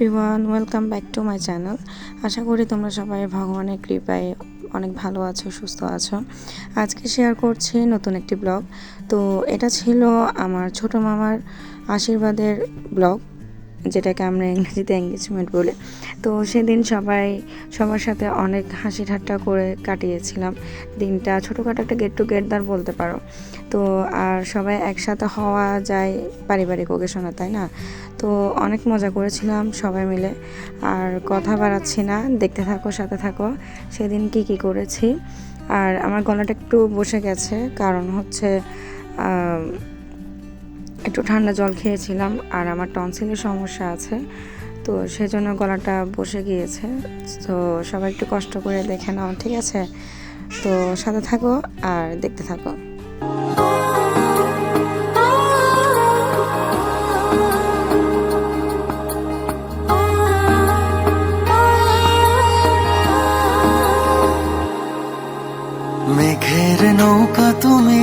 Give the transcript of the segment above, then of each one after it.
Everyone welcome back to my channel আশা করি তোমরা সবাই ভগবানের কৃপায় অনেক ভালো আছো, সুস্থ আছো। আজকে শেয়ার করছি নতুন একটি ব্লগ তো এটা ছিল আমার ছোট মামার আশীর্বাদের ব্লগ যেটাকে আমরা ইংরেজিতে এঙ্গেজমেন্ট বলি। তো সেদিন সবাই, সবার সাথে অনেক হাসি ঠাট্টা করে কাটিয়েছিলাম। দিনটা ছোটোখাটো একটা গেট টু টুগেদার বলতে পারো। তো আর সবাই একসাথে হওয়া যায় পারিবারিক ওকেশনে তাই না? তো অনেক মজা করেছিলাম সবাই মিলে। আর কথা বাড়াচ্ছি না, দেখতে থাকো, সাথে থাকো। সেদিন কি কি করেছি? আর আমার গলাটা একটু বসে গেছে, কারণ হচ্ছে একটু ঠান্ডা জল খেয়েছিলাম আর আমার টনসিলের সমস্যা আছে, তো সেজন্য গলাটা বসে গিয়েছে। তো সবাই একটু কষ্ট করে দেখে নাও, ঠিক আছে? তো সাথে থাকো আর দেখতে থাকো। মেঘের নৌকা তুমি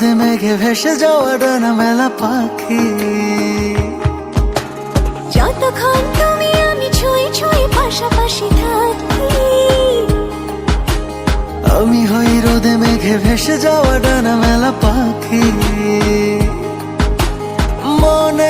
রোদে মেঘে ভেসে যাওয়া ডানা মেলা পাখি যতক্ষণ তুমি আমি ছুঁয়ে ছুঁয়ে পাশাপাশি থাকি আমি হই রোদে মেঘে ভেসে যাওয়া ডানা মেলা পাখি। মনে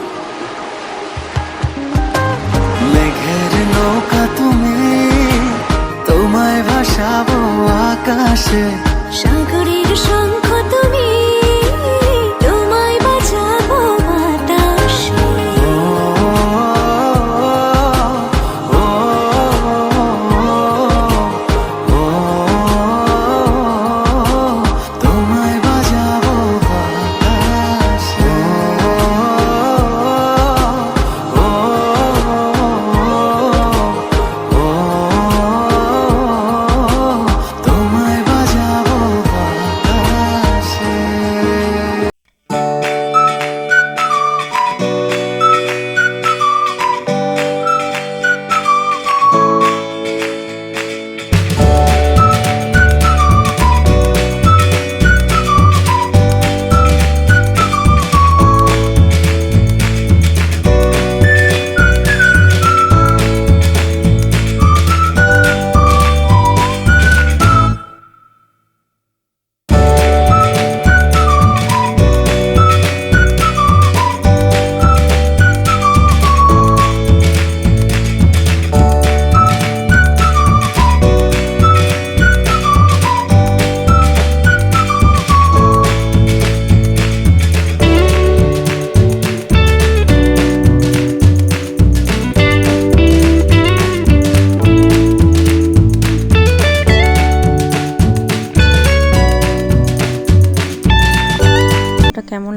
তুমি তোমায় ভাসাবো আকাশে। সাগরের শঙ্খ তুমি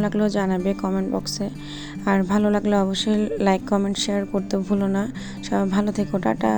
লাগল জানাবে কমেন্ট বক্সে আর ভালো লাগলে অবশ্যই লাইক কমেন্ট শেয়ার করতে ভুলো না। সবাই ভালো থেকো, টাটা।